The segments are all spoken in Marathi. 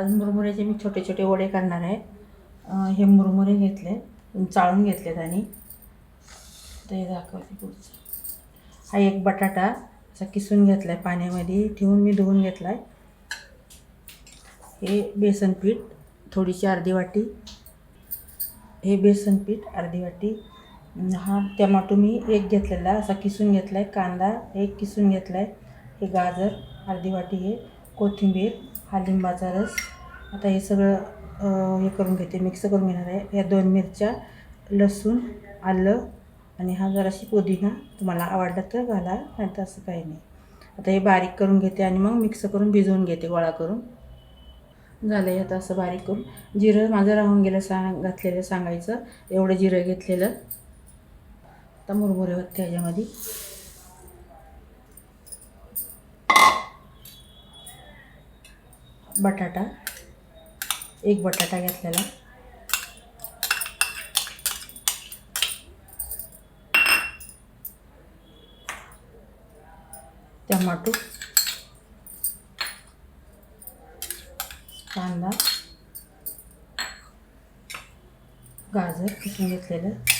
आज मुरमुऱ्याचे मी छोटे छोटे वडे करणार आहे. हे मुरमुरे घेतले चाळून घेतलेत आणि. ते दाखवते पुढचं. हा एक बटाटा असा किसून घेतला आहे पाण्यामध्ये ठेवून मी धुवून घेतला आहे हे बेसन पीठ थोडीशी अर्धी वाटी. हे बेसन पीठ अर्धी वाटी. हा टमाटो मी एक घेतलेला असा किसून घेतला आहे कांदा एक किसून घेतला आहे हे गाजर अर्धी वाटी हे. कोथिंबीर हा लिंबाचा रस आता हे सगळं हे करून घेते मिक्स करून घेणार आहे. या दोन मिरच्या लसूण आलं आणि हा जराशी पुदिना तुम्हाला आवडला तर घाला नाही तर असं काही नाही. आता हे बारीक करून घेते आणि मग मिक्स करून भिजवून घेते गोळा करून. झालं आहे आता असं बारीक करून. जिरं माझं राहून गेलं सांग घातलेलं सांगायचं. एवढं जिरं घेतलेलं. आता मुरमुरे होते ह्याच्यामध्ये बटाटा. एक बटाटा घेतलेला. टमाटो. कांदा. गाजर किसून घेतलेलं.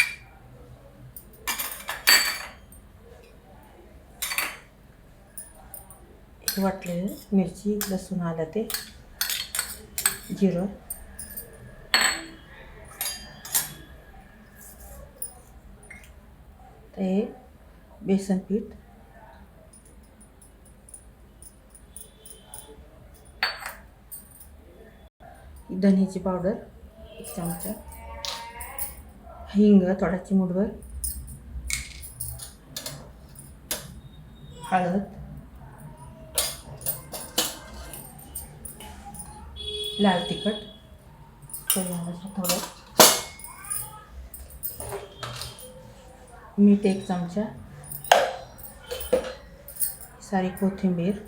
वाटलेलं मिरची लसूण आलं ते. जिरं. ते बेसन पीठ. धन्याची पावडर एक चमचा. हिंग थोडा चिमूटभर हळद. लाल तिखट. थोडं. मीठ एक चमचा. सारी कोथिंबीर.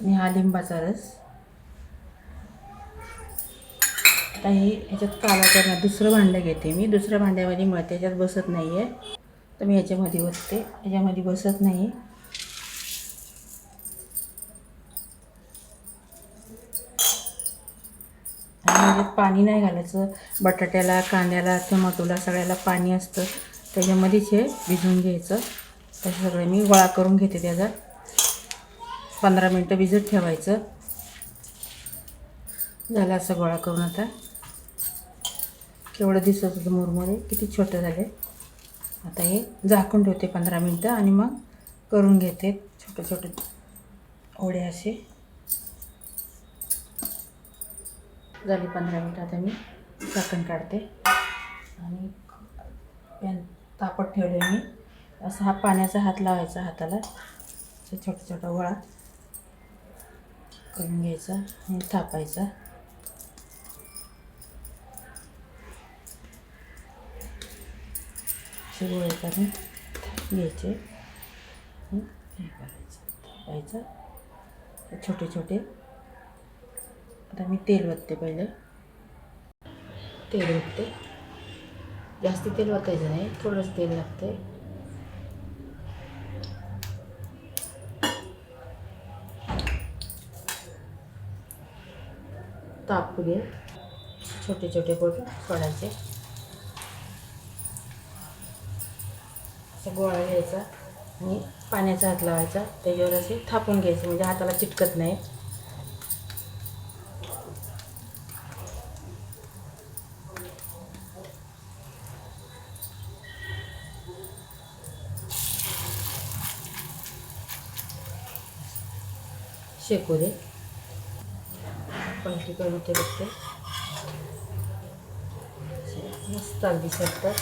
आणि हा लिंबाचा रस. आता हे ह्याच्यात काला करणार दुसरं भांडं घेते मी. दुसऱ्या भांड्यामध्ये मग त्याच्यात बसत नाही आहे तर मी ह्याच्यामध्ये बसते ह्याच्यामध्ये बसत नाही. आणि पाणी नाही घालायचं. बटाट्याला कांद्याला टोमॅटोला सगळ्याला पाणी असतं. त्याच्यामध्येच हे भिजवून घ्यायचं. ते सगळं मी गोळा करून घेते त्याचा. पंधरा मिनटं भिजत ठेवायचं. झालं असं गोळा करून आता. केवढं दिसत होतं मुरमुरे. किती छोटे झाले. आता हे झाकून ठेवते पंधरा मिनटं आणि मग करून घेते. छोटे छोटे ओढे असे. झाली पंधरा मिनटं. आता मी झाकण काढते. आणि पॅन तापत ठेवले मी. असा हा पाण्याचा हात लावायचा हाताला. असं छोटा छोटा वळात करून घ्यायचा आणि थापायचा. असे गोळे करून घ्यायचे. हे करायचं थापायचं. छोटे छोटे आता मी तेल वाटते पहिले. तेल वाटते जास्त तेल वाटायचं नाही थोडंच तेल लागते ताप दे छोटे छोटे करून सोडायचे. गोळा घ्यायचा आणि पाण्याचा हात लावायचा. त्याच्यावर असे थापून घ्यायचे म्हणजे हाताला चिटकत नाही. शेकू दे पलटी करून ते बघते. मस्त अगदी सरतात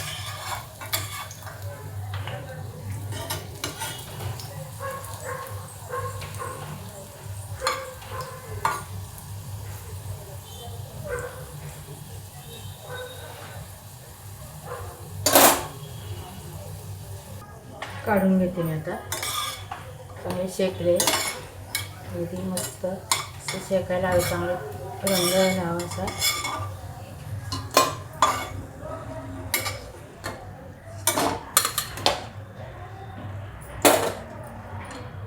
काढून घेते मी आता. चांगले शेकले. अगदी मस्त. असं शेकायला हवे चांगलं रंग लावायचा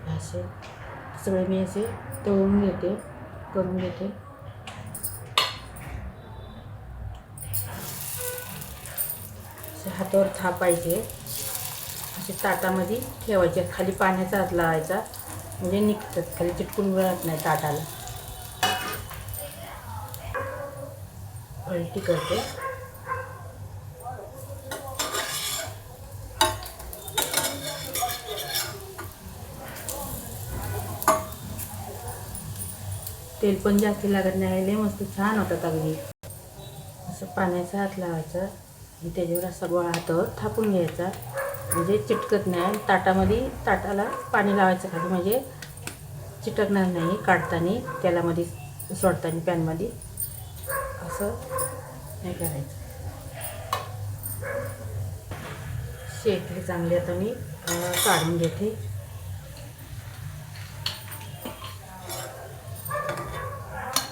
असे. सगळे मी असे तळून घेते करून घेते. असे हातावर थापायचे असे ताटामध्ये ठेवायचे खाली पाण्याचा हात लावायचा. म्हणजे निघतात खाली चिटकून मिळत नाही ताटाला. पलटी करते. तेल पण जास्त लागत नाही लय मस्त छान होतात अगदी. असं पाण्याचा हात लावायचा. आणि त्याच्यावर असा गोळा हातावर थापून घ्यायचा. म्हणजे चिटकत नाही. आणि ताटामध्ये ताटाला पाणी लावायचं खाली. म्हणजे चिटकणार नाही काढताना. तेलामध्ये सोडताना पॅनमध्ये. असं हे करायचं. शेकले चांगले आता मी काढून घेते.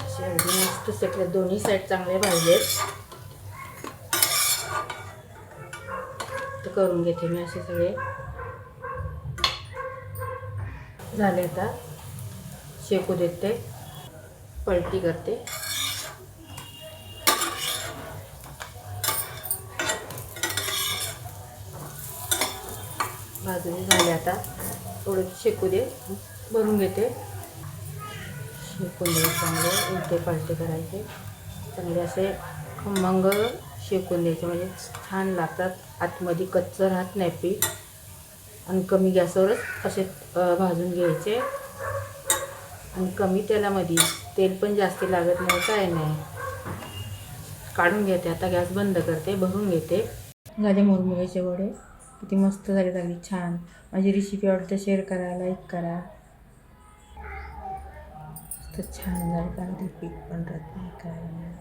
शेवटी मस्त शेकले दोन्ही साईड चांगले पाहिजेत करून घेते मी असे सगळे. झाले आता. शेकू देते. पलटी करते. भाजून झाले आता. थोडं शेकू दे. भरून घेते. शेकून दे चांगले. उलटे पालटे करायचे. चांगले असे खमंग शेकून द्यायचे. म्हणजे छान लागतात. आतमध्ये कच्चं राहत नाही पीठ. आणि कमी गॅसवरच असे भाजून घ्यायचे. आणि कमी तेलामध्ये तेल पण जास्त लागत नाही काय नाही. काढून घेते. आता गॅस बंद करते भरून घेते. झाले मुरमुऱ्याचे वडे. किती मस्त झाले लागली छान. माझी रेसिपी आवडते शेअर करा लाईक करा. तर छान झाले अगदी पीठ पण राहत नाही काय नाही